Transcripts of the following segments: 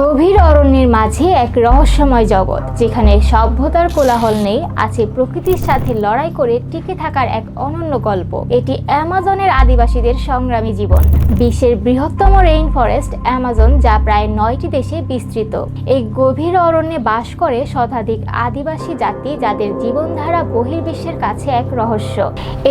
গভীর অরণ্যের মাঝে এক রহস্যময় জগৎ, যেখানে সভ্যতার কোলাহল নেই, আছে প্রকৃতির সাথে লড়াই করে টিকে থাকার এক অনন্য গল্প। এটি অ্যামাজনের আদিবাসীদের সংগ্রামী জীবন। বিশ্বের বৃহত্তম রেইন ফরেস্ট অ্যামাজন, যা প্রায় নয়টি দেশে বিস্তৃত। এই গভীর অরণ্যে বাস করে শতাধিক আদিবাসী জাতি, যাদের জীবনধারা বহির্বিশ্বের কাছে এক রহস্য।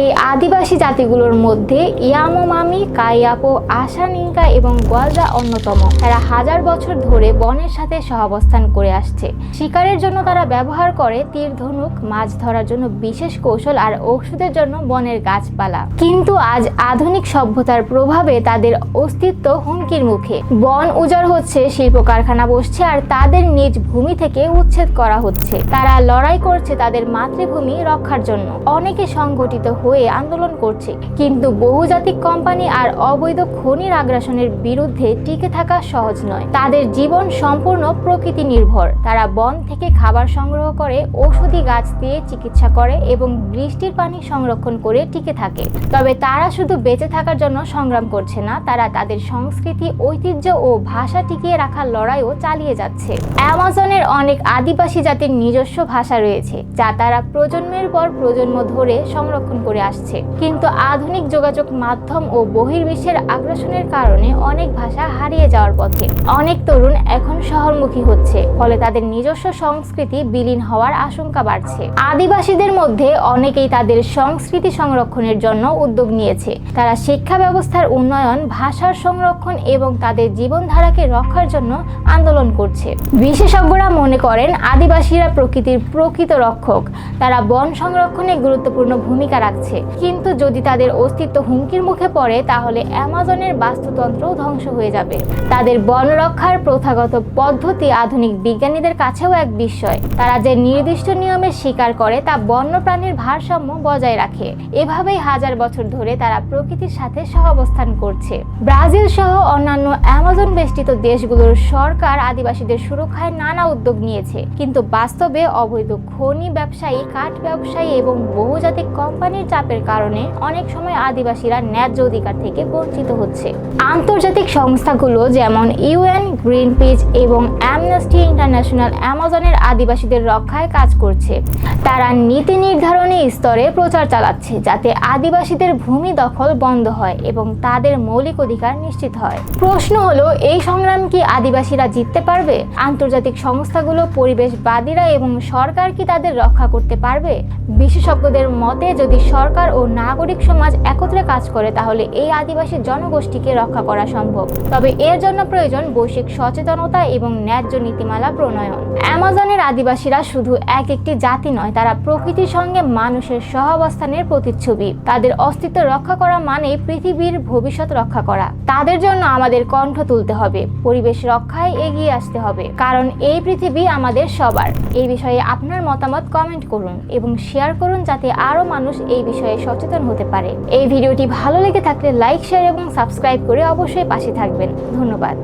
এই আদিবাসী জাতিগুলোর মধ্যে ইয়ামোমামি, কাইয়াপো আশানিঙ্কা এবং গোয়ালজা অন্যতম। তারা হাজার বছর ধরে বনের সাথে সহাবস্থান করে আসছে। শিকারের জন্য তারা ব্যবহার করে তীর, ধনুক, মাছ ধরার জন্য বিশেষ কৌশল আর ঔষধের জন্য বনের গাছপালা। কিন্তু আজ আধুনিক সভ্যতার প্রভাবে তাদের অস্তিত্ব হুমকির মুখে। বন উজাড় হচ্ছে শিল্প কারখানা বসছে আর তাদের নিজ ভূমি থেকে উচ্ছেদ করা হচ্ছে। তারা লড়াই করছে তাদের মাতৃভূমি রক্ষার জন্য। অনেকে সংগঠিত হয়ে আন্দোলন করছে। কিন্তু বহুজাতিক কোম্পানি আর অবৈধ খনির আগ্রাসনের বিরুদ্ধে টিকে থাকা সহজ নয়। তাদের জীবন সম্পূর্ণ প্রকৃতি নির্ভর তারা বন থেকে খাবার সংগ্রহ করে, ঔষধি গাছ দিয়ে চিকিৎসা করে এবং বৃষ্টির পানি সংরক্ষণ করে টিকে থাকে। তবে তারা শুধু বেঁচে থাকার জন্য সংগ্রাম করছে না, তারা তাদের সংস্কৃতি, ঐতিহ্য ও ভাষা টিকিয়ে রাখার লড়াইও চালিয়ে যাচ্ছে। অ্যামাজনের অনেক আদিবাসী জাতির নিজস্ব ভাষা রয়েছে, যা তারা প্রজন্মের পর প্রজন্ম ধরে সংরক্ষণ করে আসছে। কিন্তু আধুনিক যোগাযোগ মাধ্যম ও বহির্বিশ্বের আগ্রাসনের কারণে অনেক ভাষা হারিয়ে যাওয়ার পথে। অনেক তরুণ এখন শহরমুখী হচ্ছে, ফলে তাদের নিজস্ব সংস্কৃতি বিলীন হওয়ার আশঙ্কা বাড়ছে। আদিবাসীদের মধ্যে অনেকেই তাদের সংস্কৃতি সংরক্ষণের জন্য উদ্যোগ নিয়েছে। তারা শিক্ষা ব্যবস্থার উন্নয়ন, ভাষার সংরক্ষণ এবং তাদের জীবনধারাকে রক্ষার জন্য আন্দোলন করছে। বিশেষজ্ঞরা মনে করেন, আদিবাসীরা প্রকৃতির প্রকৃত রক্ষক। তারা বন সংরক্ষণে গুরুত্বপূর্ণ ভূমিকা রাখছে। কিন্তু যদি তাদের অস্তিত্ব হুমকির মুখে পড়ে, তাহলে অ্যামাজনের বাস্তুতন্ত্রও ধ্বংস হয়ে যাবে। তাদের বন রক্ষার প্রথাগত পদ্ধতি আধুনিক বিজ্ঞানীদের কাছেও এক বিস্ময় তারা যে নির্দিষ্ট নিয়মে শিকার করে, তা বন্যপ্রাণীর ভারসাম্য বজায় রাখে। এভাবেই হাজার বছর ধরে তারা প্রকৃতির সাথে সহাবস্থান করছে। ব্রাজিল সহ অন্যান্য অ্যামাজন বেষ্টিত দেশগুলোর সরকার আদিবাসীদের সুরক্ষায় নানা উদ্যোগ নিয়েছে। কিন্তু বাস্তবে অবৈধ খনি ব্যবসায়ী, কাঠ ব্যবসায়ী এবং বহুজাতিক কোম্পানির চাপের কারণে অনেক সময় আদিবাসীরা ন্যায্য অধিকার থেকে বঞ্চিত হচ্ছে। আন্তর্জাতিক সংস্থাগুলো যেমন ইউএন গ্রিন পিচ এবং অ্যামনেস্টি ইন্টারন্যাশনাল অ্যামাজনের আদিবাসীদের রক্ষায় কাজ করছে। তারা নীতি নির্ধারণী স্তরে প্রচার চালাচ্ছে যাতে আদিবাসীদের ভূমি দখল বন্ধ হয় এবং তাদের মৌলিক অধিকার নিশ্চিত হয়। প্রশ্ন হলো, এই সংগ্রাম কি আদিবাসীরা জিততে পারবে? আন্তর্জাতিক সংস্থাগুলো, পরিবেশবাদীরা এবং সরকার কি তাদের রক্ষা করতে পারবে? বিশেষজ্ঞদের মতে, যদি সরকার ও নাগরিক সমাজ একত্রে কাজ করে, তাহলে এই আদিবাসী জনগোষ্ঠীকে রক্ষা করা সম্ভব। তবে এর জন্য প্রয়োজন বৈশ্বিক সচেতনতা এবং ন্যায্য নীতিমালা প্রণয়ন। অ্যামাজনের আদিবাসীরা শুধু এক একটি জাতি নয়, তারা প্রকৃতির সঙ্গে মানুষের সহাবস্থানের প্রতিচ্ছবি। তাদের অস্তিত্ব রক্ষা করা মানে পৃথিবীর ভবিষ্যৎ রক্ষা করা। তাদের জন্য আমাদের কণ্ঠ তুলতে হবে, পরিবেশ রক্ষায় এগিয়ে আসতে হবে, কারণ এই পৃথিবী আমাদের সবার। এই বিষয়ে আপনার মতামত কমেন্ট করুন এবং শেয়ার করুন যাতে আরও মানুষ এই বিষয়ে সচেতন হতে পারে। এই ভিডিওটি ভালো লেগে থাকলে লাইক, শেয়ার এবং সাবস্ক্রাইব করে অবশ্যই পাশে থাকবেন। ধন্যবাদ।